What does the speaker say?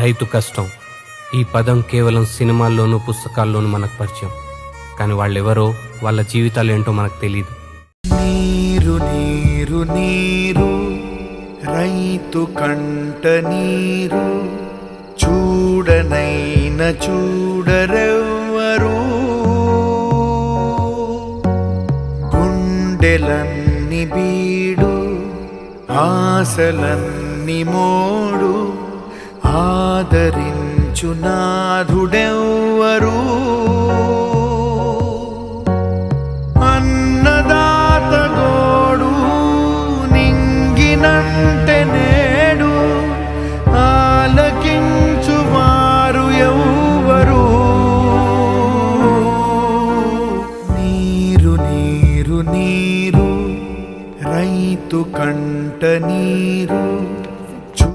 రైతు కష్టం. ఈ పదం కేవలం సినిమాల్లోనూ పుస్తకాల్లోనూ మనకు పరిచయం. కానీ వాళ్ళెవరో వాళ్ళ జీవితాలు ఏంటో మనకు తెలియదు నీరు నీరు నీరు రైతు కంట నీరు చూడనైన చూడరెవ్వరు. గుండెలన్ని బీడు ఆశలన్ని మోడు ఆదరించునాథుడెవ్వరు అన్నదాతగోడు నింగినంటే నేడు ఆలకించువారు ఎవ్వరు. నీరు నీరు నీరు రైతు కంట నీరు.